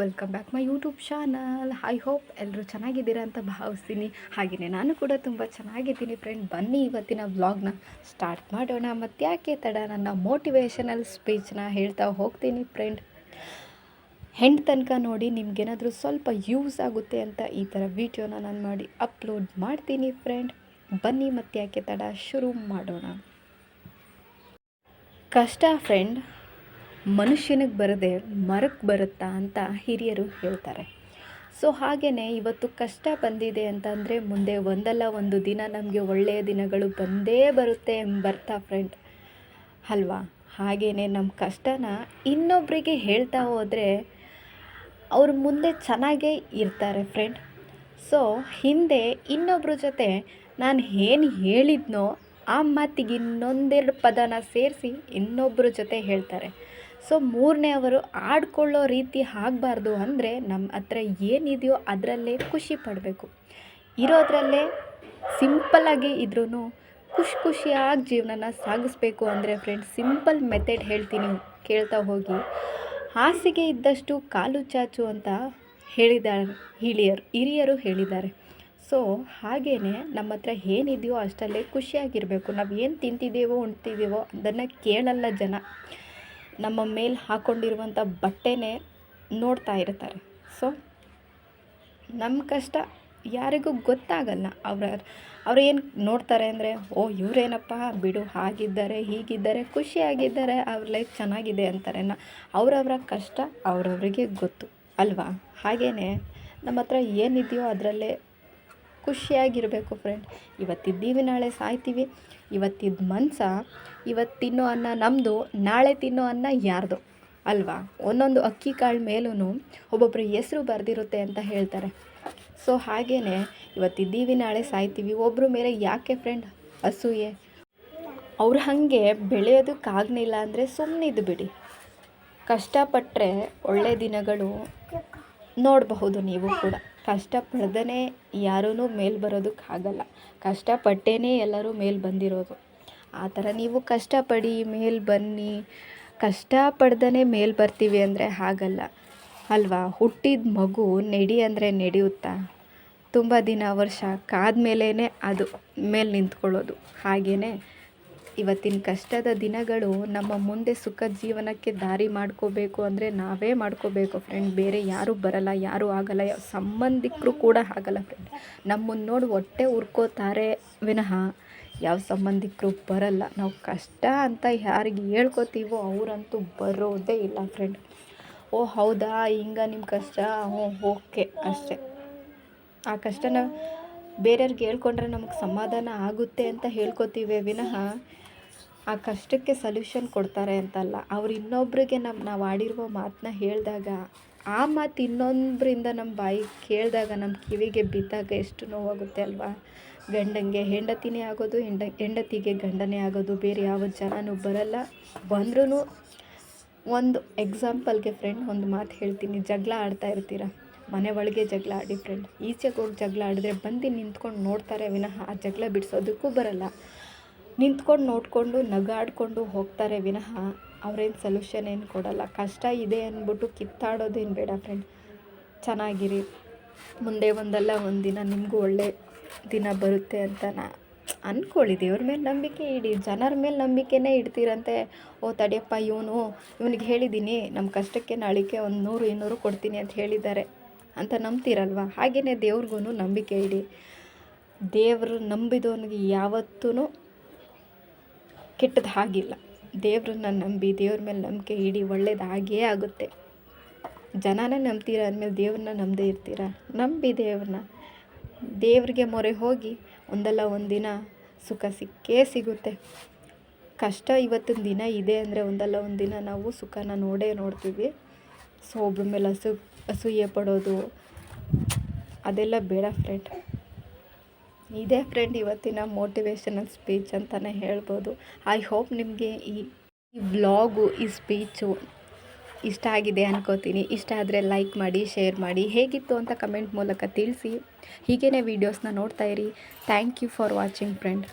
Welcome back my YouTube channel I hope ಎಲ್ಲರೂ ಚೆನ್ನಾಗಿದ್ದೀರಾ ಅಂತ ಭಾವಿಸ್ತೀನಿ. ಹಾಗೆಯೇ ನಾನು ಕೂಡ ತುಂಬ ಚೆನ್ನಾಗಿದ್ದೀನಿ ಫ್ರೆಂಡ್ ಬನ್ನಿ ಇವತ್ತಿನ ವ್ಲಾಗ್ನ ಸ್ಟಾರ್ಟ್ ಮಾಡೋಣ. ಮತ್ತು ಯಾಕೆ ತಡ ನನ್ನ ಮೋಟಿವೇಶನಲ್ ಸ್ಪೀಚ್ನ ಹೇಳ್ತಾ ಹೋಗ್ತೀನಿ ಫ್ರೆಂಡ್ ಹೆಂಡ್ ತನಕ ನೋಡಿ ನಿಮ್ಗೇನಾದರೂ ಸ್ವಲ್ಪ ಯೂಸ್ ಆಗುತ್ತೆ ಅಂತ ಈ ಥರ ವೀಡಿಯೋನ ನಾನು ಮಾಡಿ ಅಪ್ಲೋಡ್ ಮಾಡ್ತೀನಿ ಫ್ರೆಂಡ್ ಬನ್ನಿ ಮತ್ತು ಯಾಕೆ ತಡ ಶುರು ಮಾಡೋಣ. ಕಷ್ಟ ಫ್ರೆಂಡ್ ಮನುಷ್ಯನಿಗೆ ಬರದೆ ಮರಕ್ಕೆ ಬರುತ್ತಾ ಅಂತ ಹಿರಿಯರು ಹೇಳ್ತಾರೆ. ಸೊ ಹಾಗೆಯೇ ಇವತ್ತು ಕಷ್ಟ ಬಂದಿದೆ ಅಂತಂದರೆ ಮುಂದೆ ಒಂದಲ್ಲ ಒಂದು ದಿನ ನಮಗೆ ಒಳ್ಳೆಯ ದಿನಗಳು ಬಂದೇ ಬರುತ್ತೆ ಬರ್ತಾ ಫ್ರೆಂಡ್ ಅಲ್ವಾ? ಹಾಗೇ ನಮ್ಮ ಕಷ್ಟನ ಇನ್ನೊಬ್ಬರಿಗೆ ಹೇಳ್ತಾ ಹೋದರೆ ಅವ್ರ ಮುಂದೆ ಚೆನ್ನಾಗೇ ಇರ್ತಾರೆ ಫ್ರೆಂಡ್ ಸೊ ಹಿಂದೆ ಇನ್ನೊಬ್ಬರ ಜೊತೆ ನಾನು ಏನು ಹೇಳಿದ್ನೋ ಆ ಮಾತಿಗೆ ಇನ್ನೊಂದೆರಡು ಪದನ ಸೇರಿಸಿ ಇನ್ನೊಬ್ಬರ ಜೊತೆ ಹೇಳ್ತಾರೆ. ಸೊ ಮೂರನೇ ಅವರು ಆಡ್ಕೊಳ್ಳೋ ರೀತಿ ಆಗಬಾರ್ದು ಅಂದರೆ ನಮ್ಮ ಹತ್ರ ಏನಿದೆಯೋ ಅದರಲ್ಲೇ ಖುಷಿ ಪಡಬೇಕು. ಇರೋದರಲ್ಲೇ ಸಿಂಪಲ್ಲಾಗಿ ಇದ್ರೂ ಖುಷಿ ಖುಷಿಯಾಗಿ ಜೀವನನ ಸಾಗಿಸ್ಬೇಕು ಅಂದರೆ ಫ್ರೆಂಡ್ಸ್ ಸಿಂಪಲ್ ಮೆಥಡ್ ಹೇಳ್ತೀನಿ ಕೇಳ್ತಾ ಹೋಗಿ. ಹಾಸಿಗೆ ಇದ್ದಷ್ಟು ಕಾಲು ಚಾಚು ಅಂತ ಹೇಳಿದ್ದಾರೆ ಹಿರಿಯರು ಹಿರಿಯರು ಹೇಳಿದ್ದಾರೆ. ಸೊ ಹಾಗೇ ನಮ್ಮ ಹತ್ರ ಏನಿದೆಯೋ ಅಷ್ಟಲ್ಲೇ ಖುಷಿಯಾಗಿರಬೇಕು. ನಾವು ಏನು ತಿಂತಿದ್ದೇವೋ, ಉಣ್ತಿದ್ದೀವೋ ಅದನ್ನು ಕೇಳಲ್ಲ ಜನ. ನಮ್ಮ ಮೇಲೆ ಹಾಕ್ಕೊಂಡಿರುವಂಥ ಬಟ್ಟೆನೇ ನೋಡ್ತಾ ಇರ್ತಾರೆ. ಸೊ ನಮ್ಮ ಕಷ್ಟ ಯಾರಿಗೂ ಗೊತ್ತಾಗಲ್ಲ. ಅವ್ರ, ಅವ್ರು ಏನು ನೋಡ್ತಾರೆ ಅಂದರೆ, ಓ, ಇವರೇನಪ್ಪ, ಬಿಡು, ಹಾಗಿದ್ದಾರೆ, ಹೀಗಿದ್ದಾರೆ, ಖುಷಿಯಾಗಿದ್ದಾರೆ, ಅವ್ರ ಲೈಫ್ ಚೆನ್ನಾಗಿದೆ ಅಂತಾರೆ. ನಾ, ಅವರವರ ಕಷ್ಟ ಅವರವರಿಗೆ ಗೊತ್ತು, ಅಲ್ವಾ? ಹಾಗೇ ನಮ್ಮ ಹತ್ರ ಏನಿದೆಯೋ ಅದರಲ್ಲೇ ಖುಷಿಯಾಗಿರಬೇಕು ಫ್ರೆಂಡ್ ಇವತ್ತಿದ್ದೀವಿ, ನಾಳೆ ಸಾಯ್ತೀವಿ. ಇವತ್ತಿದ್ದ ಮನ್ಸ ಇವತ್ತು ತಿನ್ನೋ ಅನ್ನ ನಮ್ಮದು ನಾಳೆ ತಿನ್ನೋ ಅನ್ನ ಯಾರ್ದು? ಅಲ್ವಾ? ಒಂದೊಂದು ಅಕ್ಕಿ ಕಾಳು ಮೇಲೂ ಒಬ್ಬೊಬ್ಬರ ಹೆಸರು ಬರೆದಿರುತ್ತೆ ಅಂತ ಹೇಳ್ತಾರೆ. ಸೊ ಹಾಗೇ ಇವತ್ತಿದ್ದೀವಿ ನಾಳೆ ಸಾಯ್ತೀವಿ. ಒಬ್ಬರ ಮೇಲೆ ಯಾಕೆ ಫ್ರೆಂಡ್ ಅಸೂಯೆ. ಅವ್ರು ಹಾಗೆ ಬೆಳೆಯೋದಕ್ಕಾಗಲಿಲ್ಲ ಅಂದರೆ ಸುಮ್ಮನಿದ್ದು ಬಿಡಿ. ಕಷ್ಟಪಟ್ಟರೆ ಒಳ್ಳೆಯ ದಿನಗಳು ನೋಡಬಹುದು ನೀವು ಕೂಡ. ಕಷ್ಟಪಡ್ದೇ ಯಾರೂ ಮೇಲೆ ಬರೋದಕ್ಕಾಗಲ್ಲ. ಕಷ್ಟಪಟ್ಟೇ ಎಲ್ಲರೂ ಮೇಲೆ ಬಂದಿರೋದು. ಆ ಥರ ನೀವು ಕಷ್ಟಪಡಿ ಮೇಲೆ ಬನ್ನಿ. ಕಷ್ಟಪಡ್ದೇ ಮೇಲೆ ಬರ್ತೀವಿ ಅಂದರೆ ಹಾಗಲ್ಲ. ಅಲ್ವಾ? ಹುಟ್ಟಿದ ಮಗು ನಡಿ ಅಂದರೆ ನಡೆಯುತ್ತಾ? ತುಂಬ ದಿನ ವರ್ಷ ಕಾದ ಮೇಲೇ ಅದು ಮೇಲೆ ನಿಂತ್ಕೊಳ್ಳೋದು. ಹಾಗೆಯೇ ಇವತ್ತಿನ ಕಷ್ಟದ ದಿನಗಳು ನಮ್ಮ ಮುಂದೆ ಸುಖ ಜೀವನಕ್ಕೆ ದಾರಿ ಮಾಡ್ಕೋಬೇಕು ಅಂದರೆ ನಾವೇ ಮಾಡ್ಕೋಬೇಕು ಫ್ರೆಂಡ್ ಬೇರೆ ಯಾರೂ ಬರಲ್ಲ, ಯಾರೂ ಆಗಲ್ಲ ಸಂಬಂಧಿಕರು ಕೂಡ ಆಗಲ್ಲ ಫ್ರೆಂಡ್ ನಮ್ಮನ್ನು ನೋಡಿ ಹೊಟ್ಟೆ ಉರ್ಕೋತಾರೆ ವಿನಃ ಯಾವ ಸಂಬಂಧಿಕರು ಬರಲ್ಲ. ನಾವು ಕಷ್ಟ ಅಂತ ಯಾರಿಗೆ ಹೇಳ್ಕೊತೀವೋ ಅವರಂತೂ ಬರೋದೇ ಇಲ್ಲ ಫ್ರೆಂಡ್ ಓ ಹೌದಾ, ಹಿಂಗ ನಿಮ್ಮ ಕಷ್ಟ? ಹ್ಞೂ, ಓಕೆ, ಅಷ್ಟೇ. ಆ ಕಷ್ಟನ ಬೇರೆಯವ್ರಿಗೆ ಹೇಳ್ಕೊಂಡ್ರೆ ನಮಗೆ ಸಮಾಧಾನ ಆಗುತ್ತೆ ಅಂತ ಹೇಳ್ಕೊತೀವಿ ವಿನಃ ಆ ಕಷ್ಟಕ್ಕೆ ಸಲ್ಯೂಷನ್ ಕೊಡ್ತಾರೆ ಅಂತಲ್ಲ. ಅವ್ರು ಇನ್ನೊಬ್ರಿಗೆ ನಮ್ಮ ನಾವು ಆಡಿರುವ ಮಾತನ್ನ ಹೇಳಿದಾಗ, ಆ ಮಾತು ಇನ್ನೊಬ್ಬರಿಂದ ನಮ್ಮ ಬಾಯಿ ಕೇಳಿದಾಗ ನಮ್ಮ ಕಿವಿಗೆ ಬಿದ್ದಾಗ ಎಷ್ಟು ನೋವಾಗುತ್ತೆ ಅಲ್ವಾ? ಗಂಡಂಗೆ ಹೆಂಡತಿನೇ ಆಗೋದು, ಹೆಂಡ, ಹೆಂಡತಿಗೆ ಗಂಡನೇ ಆಗೋದು, ಬೇರೆ ಯಾವ ಜನನೂ ಬರಲ್ಲ. ಬಂದ್ರೂ ಒಂದು ಎಕ್ಸಾಂಪಲ್ಗೆ ಫ್ರೆಂಡ್ ಒಂದು ಮಾತು ಹೇಳ್ತೀನಿ. ಜಗಳ ಆಡ್ತಾ ಇರ್ತೀರ? ಮನೆ ಒಳಗೆ ಜಗಳ ಆಡಿ ಫ್ರೆಂಡ್ ಈಚೆಗೆ ಹೋಗಿ ಜಗಳ ಆಡಿದ್ರೆ ಬಂದು ನಿಂತ್ಕೊಂಡು ನೋಡ್ತಾರೆ ವಿನಃ ಆ ಜಗಳ ಬಿಡಿಸೋದಕ್ಕೂ ಬರಲ್ಲ. ನಿಂತ್ಕೊಂಡು ನೋಡಿಕೊಂಡು ನಗಾಡಿಕೊಂಡು ಹೋಗ್ತಾರೆ ವಿನಃ ಅವ್ರೇನು ಸೊಲ್ಯೂಷನ್ ಏನು ಕೊಡಲ್ಲ. ಕಷ್ಟ ಇದೆ ಅಂದ್ಬಿಟ್ಟು ಕಿತ್ತಾಡೋದೇನು ಬೇಡ ಫ್ರೆಂಡ್ ಚೆನ್ನಾಗಿರಿ. ಮುಂದೆ ಒಂದಲ್ಲ ಒಂದು ದಿನ ನಿಮಗೂ ಒಳ್ಳೆ ದಿನ ಬರುತ್ತೆ ಅಂತ ನಾ ಅಂದ್ಕೊಳ್ಳಿ ದೇವ್ರ ಮೇಲೆ ನಂಬಿಕೆ ಇಡಿ. ಜನರ ಮೇಲೆ ನಂಬಿಕೆನೇ ಇಡ್ತೀರಂತೆ. ಓ ತಡಿಯಪ್ಪ, ಇವನು, ಇವನಿಗೆ ಹೇಳಿದ್ದೀನಿ ನಮ್ಮ ಕಷ್ಟಕ್ಕೆ ನಾಳಿಕೆ ಒಂದು ನೂರು, ಇನ್ನೂರು ಕೊಡ್ತೀನಿ ಅಂತ ಹೇಳಿದ್ದಾರೆ ಅಂತ ನಂಬ್ತೀರಲ್ವ? ಹಾಗೆಯೇ ದೇವ್ರಿಗೂ ನಂಬಿಕೆ ಇಡಿ. ದೇವರು ನಂಬಿದವನಿಗೆ ಯಾವತ್ತೂ ಕೆಟ್ಟದ್ದು ಹಾಗಿಲ್ಲ. ದೇವ್ರನ್ನ ನಂಬಿ ದೇವ್ರ ಮೇಲೆ ನಂಬಿಕೆ ಇಡಿ ಒಳ್ಳೇದು ಆಗೇ ಆಗುತ್ತೆ. ಜನನೇ ನಂಬ್ತೀರ ಅಂದಮೇಲೆ ದೇವ್ರನ್ನ ನಂಬದೇ ಇರ್ತೀರ? ನಂಬಿ ದೇವ್ರನ್ನ. ದೇವ್ರಿಗೆ ಮೊರೆ ಹೋಗಿ ಒಂದಲ್ಲ ಒಂದು ದಿನ ಸುಖ ಸಿಕ್ಕೇ ಸಿಗುತ್ತೆ. ಕಷ್ಟ ಇವತ್ತಿನ ದಿನ ಇದೆ ಅಂದರೆ ಒಂದಲ್ಲ ಒಂದು ದಿನ ನಾವು ಸುಖನ ನೋಡೇ ನೋಡ್ತೀವಿ. ಸೊ ಒಬ್ರ ಮೇಲೆ ಹಸು ಅಸೂಯೆ ಪಡೋದು ಅದೆಲ್ಲ ಬೇಡ ಫ್ರೆಂಡ್ ಇದೇ ಫ್ರೆಂಡ್ ಇವತ್ತಿನ ಮೋಟಿವೇಶನಲ್ ಸ್ಪೀಚ್ ಅಂತಲೇ ಹೇಳ್ಬೋದು. ಐ ಹೋಪ್ ನಿಮಗೆ ಈ ಈ ವ್ಲಾಗು ಈ ಸ್ಪೀಚು ಇಷ್ಟ ಆಗಿದೆ ಅನ್ಕೋತೀನಿ. ಇಷ್ಟ ಆದರೆ ಲೈಕ್ ಮಾಡಿ ಶೇರ್ ಮಾಡಿ. ಹೇಗಿತ್ತು ಅಂತ ಕಮೆಂಟ್ ಮೂಲಕ ತಿಳಿಸಿ. ಹೀಗೇ ವೀಡಿಯೋಸ್ನ ನೋಡ್ತಾ ಇರಿ. Thank you for watching friend